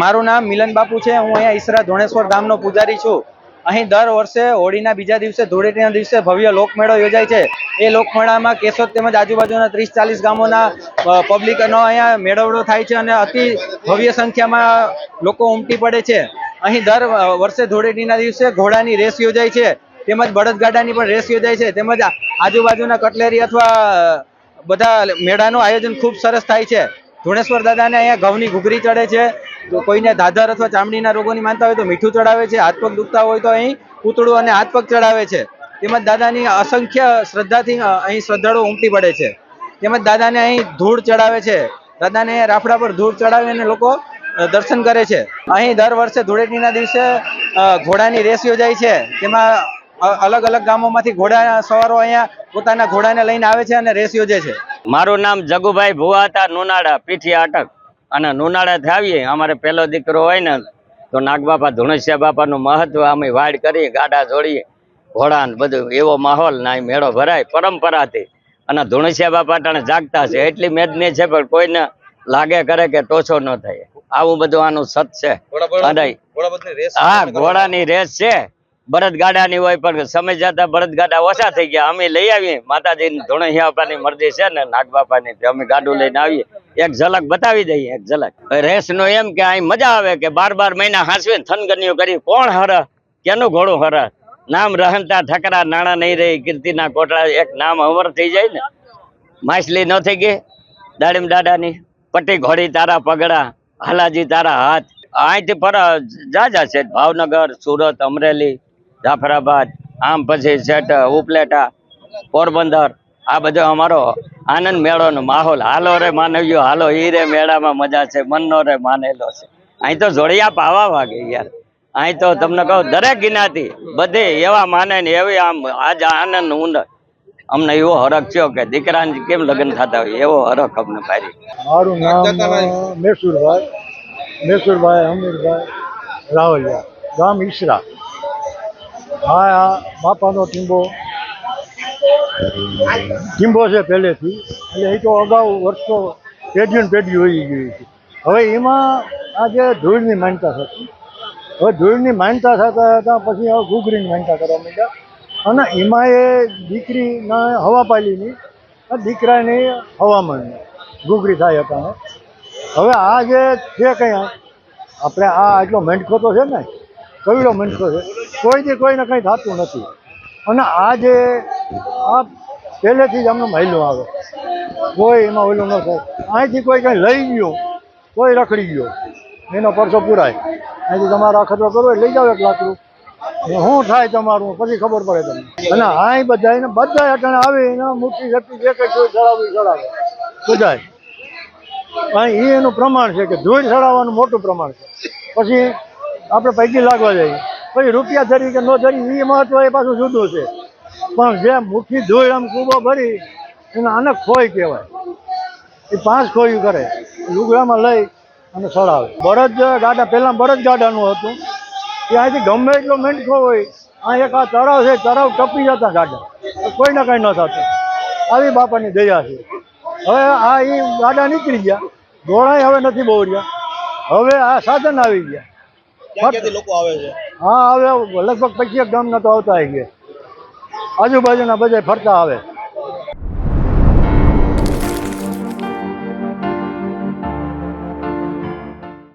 મારું નામ મિલન બાપુ છે. હું અહીંયા ઈસરા ધોણેશ્વર ધામનો પૂજારી છું. અહીં દર વર્ષે હોળીના બીજા દિવસે, ધૂળેટીના દિવસે ભવ્ય લોકમેળો યોજાય છે. એ લોકમેળામાં કેશોદ તેમજ આજુબાજુના ત્રીસ ચાલીસ ગામોના પબ્લિકનો અહીંયા મેળવડો થાય છે અને અતિ ભવ્ય સંખ્યામાં લોકો ઉમટી પડે છે. અહીં દર વર્ષે ધૂળેટીના દિવસે ઘોડાની રેસ યોજાય છે. તેમજ બળદગાડાની પણ રેસ યોજાય છે. તેમજ આજુબાજુના કટલેરી અથવા બધા મેળાનું આયોજન ખૂબ સરસ થાય છે. ધુણેશ્વર દાદાને અહીંયા ઘઉંની ઘૂઘરી ચડે છે. કોઈને દાદર અથવા ચામડીના રોગોની માનતા હોય તો મીઠું ચડાવે છે, હાથ પગ દુખતા હોય તો અહીં પૂતળું અને હાથ પગ ચડાવે છે. તેમજ દાદાની અસંખ્ય શ્રદ્ધાથી અહીં શ્રદ્ધાળુ ઉમટી પડે છે. તેમજ દાદાને અહીં ધૂળ ચડાવે છે. દાદાને રાફડા પર ધૂળ ચડાવીને લોકો દર્શન કરે છે. અહીં દર વર્ષે ધૂળેટીના દિવસે ઘોડાની રેસ યોજાય છે. તેમાં અલગ અલગ ગામોમાંથી ઘોડા, સવારો અહીંયા પોતાના ઘોડાને લઈને આવે છે અને રેસ યોજે છે. મારું નામ જગુભાઈ ભુવાતા નોનાડા, પીઠી અટક અને નુનાળાથી આવીએ અમારે પહેલો દીકરો હોય ને તો નાગબાપા ધુણસિયા બાપાનું મહત્વ અમે વાડ કરીએ ગાડા જોડીએ ઘોડા ને બધું એવો માહોલ ના મેળો ભરાય પરંપરાથી. અને ધુણસિયા બાપા ટાણે જાગતા છે એટલી મેદની છે પણ કોઈને લાગે કરે કે ટોછો ન થાય. આવું બધું આનું સત છે. હા ઘોડાની રેસ છે. બળદગાડાની હોય પણ સમય જતા બળદગાડા ઓછા થઈ ગયા. અમે લઈ આવીએ. માતાજી ધુણસિયા બાપાની મરજી છે ને નાગ બાપાની તે અમે ગાડું લઈને આવીએ. એક ઝલક બતાવી દઈએ, એક ઝલક. રેસ નો એમ કે અહીં મજા આવે કે બાર બાર મહિના હાંસવે થનગનીઓ કરી, કોણ હર? કેનું ઘોડું હર? નામ રહનતા ઠકરા, નાણા નહીં રહી, કીર્તિના કોટડા, એક નામ અમર થઈ જાય ને. માછલી ન થઈ ગઈ, દાડીમ દાડાની. પટ્ટી ઘોડી તારા પગડા, હાલાજી તારા હાથ. અહીંથી પર જાજા છે, ભાવનગર, સુરત, અમરેલી, જાફરાબાદ, આમ પછી સેટ ઉપલેટા, પોરબંદર આ બધો અમારો આનંદ મેળોનો માહોલ. હાલો રે માનવ્યો હાલો, ઈ રે મેળામાં મજા છે, મનનો રે માનેલો છે. અહીં તો જોડિયા પાવા વાગે યાર. અહીં તો તમને કહું, દરેક જ્ઞાતિ બધે એવા માને ને એવી આમ, આજ આનંદ ઊંડ. અમને એવો હરખ થયો કે દીકરાને કેમ લગ્ન થતા હોય, એવો હરખ અમને પારી મારું નામ મેસુરભાઈ મેસુરભાઈ હમીરભાઈ ગામ ઈશરા હા, બાપાનો ટીંબો ટીંબો છે પહેલેથી. એટલે એ તો અગાઉ વર્ષો પેઢીઓ ને પેઢી હોઈ ગઈ છે. હવે એમાં આ જે ધૂળની માન્યતા થતી. હવે ધૂળની માન્યતા થતા હતા પછી હવે ઘૂઘરીની માન્યતા કરવા માંડ્યા. અને એમાં એ દીકરીના હવાપાલીની દીકરાની હવામાનની ઘૂઘરી થાય હતા હવે આ જે છે કંઈ, આપણે આ આટલો મેંડખો તો છે ને કવિડો મેંડખો છે કોઈથી કોઈને કંઈ થતું નથી. અને આ જે આ પહેલેથી જ અમને મહિલો આવે. કોઈ એમાં ઓલું ન થાય. અહીંથી કોઈ કંઈ લઈ ગયો, કોઈ રખડી ગયો. એનો પરસો પુરાય. અહીંથી તમારે અખતરો કરો લઈ જાઓ એક લાકડું. શું થાય તમારું, પછી ખબર પડે તમને. અને આ બધા એને બધા અટાણે આવે, એને મુઠ્ઠી શક્તિ જે કંઈ જોઈ ચડાવી, ચડાવે. બધાય. અહીં એ એનું પ્રમાણ છે કે જોઈ ચડાવવાનું મોટું પ્રમાણ છે. પછી આપણે પૈકી લાગવા જઈએ. પછી રૂપિયા ધરી કે ન ધરી એ મહત્વ એ પાછું જુદું છે. પણ જે મુઠ્ઠી ધોઈ આમ કૂબો ભરી એને આને ખોય કહેવાય. એ પાંચ ખોયું કરે. લુગડામાં લઈ અને સળાવે. બળદ ગાડા પહેલાં બળદ ગાડાનું હતું. કે અહીંથી ગમે એટલો મેંટકો હોય આ એક આ તળાવ છે તળાવ ટપી જતા ગાડા. કોઈ કોઈને કાંઈ ન થતું. આવી બાપાની દયા છે. હવે આ એ ગાડા નીકળી ગયા. ઘોડાય હવે નથી બહુ રહ્યા હવે આ સાધન આવી ગયા. લોકો આવે છે? હા હવે લગભગ પછી એક ગામના તો આવતા આવી ગયા. આજુબાજુના બધા ફરતા આવે.